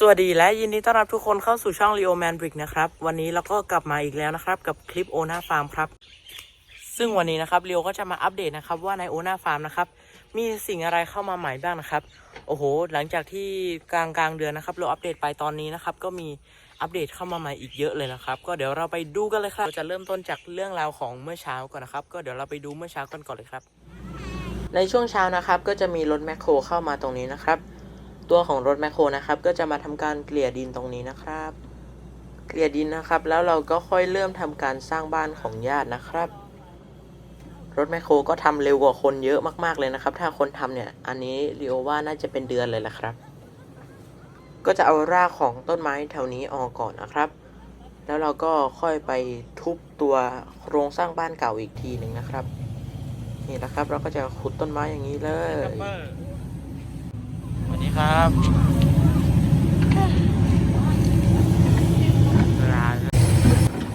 สวัสดีและยินดีต้อนรับทุกคนเข้าสู่ช่อง Leo Man Brick นะครับ วันนี้เราก็กลับมาอีกแล้วนะครับ กับคลิปโอนาฟาร์มครับ ซึ่งวันนี้นะครับเรียวก็จะมาอัปเดตนะครับว่าในโอนาฟาร์มนะครับมีสิ่งอะไรเข้ามาใหม่บ้างนะครับ โอ้โห หลังจากที่กลางกลางเดือนนะครับเราอัปเดตไปตอนนี้นะครับก็มีอัปเดตเข้ามาใหม่อีกเยอะเลยนะครับ ก็เดี๋ยวเราไปดูกันเลยครับเราจะเริ่มต้นจากเรื่องราวของเมื่อเช้าก่อนนะครับ ก็เดี๋ยวเราไปดูเมื่อเช้ากันก่อนเลยครับ ในช่วงเช้านะครับก็จะมีรถแมคโครเข้ามาตรงนี้นะครับ ตัวของรถแมคโครนะครับ ก็จะมาทำการเกลี่ยดินตรงนี้นะครับ เกลี่ยดินนะครับ แล้วเราก็ค่อยเริ่มทำการสร้างบ้านของญาตินะครับ รถแมคโครก็ทำเร็วกว่าคนเยอะมาก ๆเลยนะครับ ถ้าคนทำเนี่ย อันนี้เรียวว่าน่าจะเป็นเดือนเลยแหละครับ ก็จะเอารากของต้นไม้แถวนี้ออกก่อนนะครับ แล้วเราก็ค่อยไปทุบตัวโครงสร้างบ้านเก่าอีกทีหนึ่งนะครับ นี่นะครับ เราก็จะขุดต้นไม้อย่างนี้เลย ครับ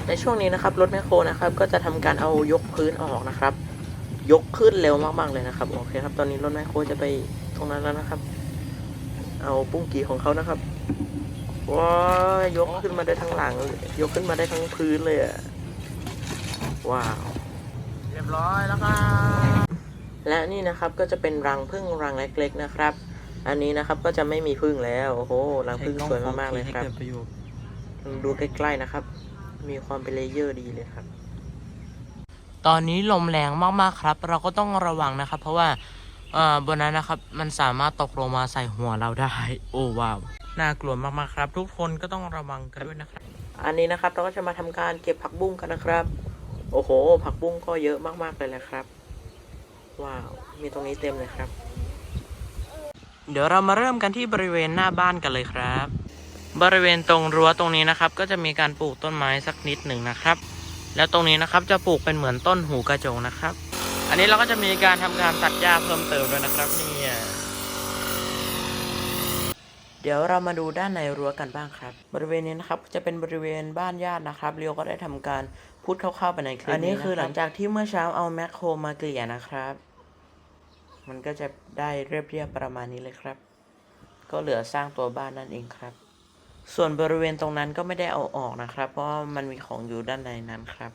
ในช่วงนี้นะครับรถแมคโครนะครับ ก็จะทำการเอายกพื้นออกนะครับ ยกขึ้นเร็วมากๆเลยนะครับโอเคครับ ตอนนี้รถแมคโครจะไปตรงนั้นแล้วนะครับ เอาปุ้งกีของเขานะครับว้ายยกขึ้นมาได้ทั้งหลัง ยกขึ้นมาได้ทั้งพื้นเลยอะว้าว เรียบร้อยแล้วครับและนี่นะครับก็จะเป็นรังผึ้งรังเล็กๆนะครับ อันนี้นะครับก็จะไม่มีผึ้งแล้ว โอ้โหรังผึ้งสวยมากๆเลยครับ ดูใกล้ๆนะครับ มีความเป็นเลเยอร์ดีเลยครับ ตอนนี้ลมแรงมากๆครับ เราก็ต้องระวังนะครับ เพราะว่าเอ่อบนนั้นนะครับ มันสามารถตกลงมาใส่หัวเราได้ โอ้ว้าว น่ากลัวมากๆครับ ทุกคนก็ต้องระวังกันด้วยนะครับ อันนี้นะครับเราก็จะมาทำการเก็บผักบุ้งกันนะครับ โอ้โห ผักบุ้งก็เยอะมากๆเลยแหละครับ ว้าว มีตรงนี้เต็มเลยครับ เดี๋ยวเรามาเริ่มกันที่บริเวณหน้าบ้านกันเลยครับ บริเวณตรงรั้วตรงนี้นะครับ ก็จะมีการปลูกต้นไม้สักนิดหนึ่งนะครับ แล้วตรงนี้นะครับจะปลูกเป็นเหมือนต้นหูกระจงนะครับ อันนี้เราก็จะมีการทำการตัดหญ้าเพิ่มเติมด้วยนะครับนี่เดี๋ยวเรามาดูด้านในรั้วกันบ้างครับ บริเวณนี้นะครับจะเป็นบริเวณบ้านญาตินะครับเรียวก็ได้ทำการพูดคร่าวๆไปในคลิปอันนี้คือหลังจากที่เมื่อเช้าเอาแมคโครมาเกลี่ยนะครับ มันก็จะได้เรียบๆประมาณนี้เลยครับ ก็เหลือสร้างตัวบ้านนั่นเองครับ ส่วนบริเวณตรงนั้นก็ไม่ได้เอาออกนะครับ เพราะมันมีของอยู่ด้านในนั้นครับ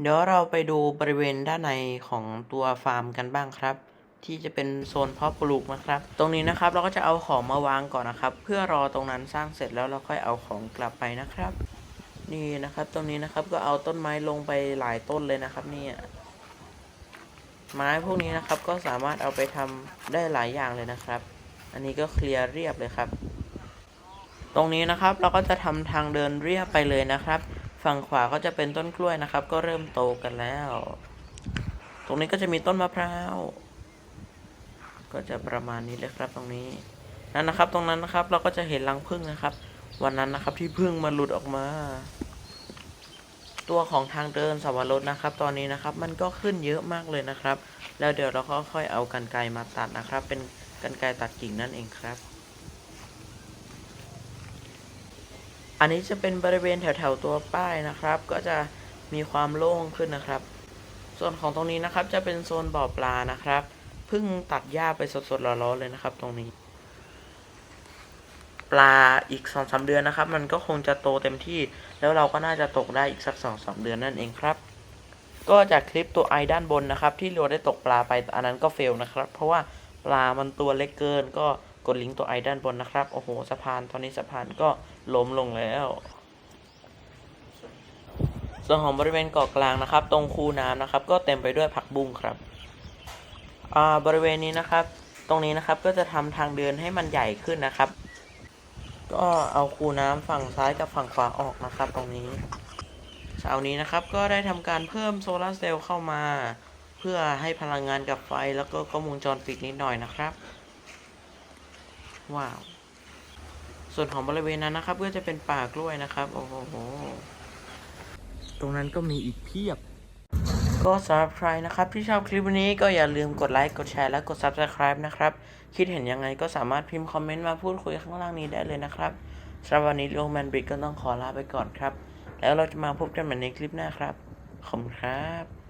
เดี๋ยวเราไปดูบริเวณด้านในของตัวฟาร์มกันบ้างครับ ที่จะเป็นโซนเพาะปลูกนะครับ ตรงนี้นะครับเราก็จะเอาของมาวางก่อนนะครับ เพื่อรอตรงนั้นสร้างเสร็จแล้วเราค่อยเอาของกลับไปนะครับนี่นะครับตรงนี้นะครับก็เอาต้นไม้ลงไปหลายต้นเลยนะครับเนี่ย ไม้พวกนี้นะครับก็สามารถเอาไปทำได้หลายอย่างเลยนะครับ อันนี้ก็เคลียร์เรียบเลยครับ ตรงนี้นะครับเราก็จะทำทางเดินเรียบไปเลยนะครับ ฝั่งขวาก็จะเป็นต้นกล้วยนะครับ ก็เริ่มโตกันแล้ว ตรงนี้ก็จะมีต้นมะพร้าว ก็จะประมาณนี้เลยครับตรงนี้นั่นนะครับตรงนั้นนะครับเราก็จะเห็นรังผึ้งนะครับ วันนั้นนะครับที่ผึ้งมันหลุดออกมา ตัวของทางเดินสวรสนะครับ ตอนนี้นะครับมันก็ขึ้นเยอะมากเลยนะครับ แล้วเดี๋ยวเราก็ค่อยเอากันไกรมาตัดนะครับ เป็นกันไกรตัดกิ่งนั่นเองครับ อันนี้จะเป็นบริเวณแถวๆตัวป้ายนะครับ ก็จะมีความโล่งขึ้นนะครับ ส่วนของตรงนี้นะครับจะเป็นโซนบ่อปลานะครับเพิ่งตัดหญ้าไปสดๆร้อนๆเลยนะครับ ตรงนี้ ปลาอีกสองสาเดือนนะครับ มันก็คงจะโตเต็มที่ แล้วเราก็น่าจะตกได้อีกสักสองสามเดือนนั่นเองครับ ก็จากคลิปตัวไอด้านบนนะครับ ที่เราได้ตกปลาไปอันนั้นก็เฟลนะครับ เพราะว่าปลามันตัวเล็กเกิน ก็กดลิงก์ตัวไอด้านบนนะครับ โอ้โหสะพานตอนนี้สะพานก็ล้มลงแล้วส่วนของบริเวณเกาะกลางนะครับ ตรงคูน้ำนะครับ ก็เต็มไปด้วยผักบุ้งครับบริเวณนี้นะครับ ตรงนี้นะครับก็จะทำทางเดินให้มันใหญ่ขึ้นนะครับ ก็เอาคูน้ำฝั่งซ้ายกับฝั่งขวาออกนะครับตรงนี้เช้านี้นะครับก็ได้ทำการเพิ่มโซลาร์เซลล์เข้ามา เพื่อให้พลังงานกับไฟแล้วก็กล้องวงจรปิดนิดหน่อยนะครับ ว้าว ส่วนของบริเวณนั้นนะครับ ก็จะเป็นป่ากล้วยนะครับ โอ้โห ตรงนั้นก็มีอีกเพียบ ก็สำหรับใครนะครับที่ชอบคลิปนี้ก็อย่าลืมกดไลค์กดแชร์และกด Subscribe นะครับ คิดเห็นยังไงก็สามารถพิมพ์คอมเมนต์มาพูดคุยข้างล่างนี้ได้เลยนะครับสำหรับวันนี้โลแมนบิกก็ต้องขอลาไปก่อนครับ แล้วเราจะมาพบกันใหม่ในคลิปหน้าครับ ขอบคุณครับ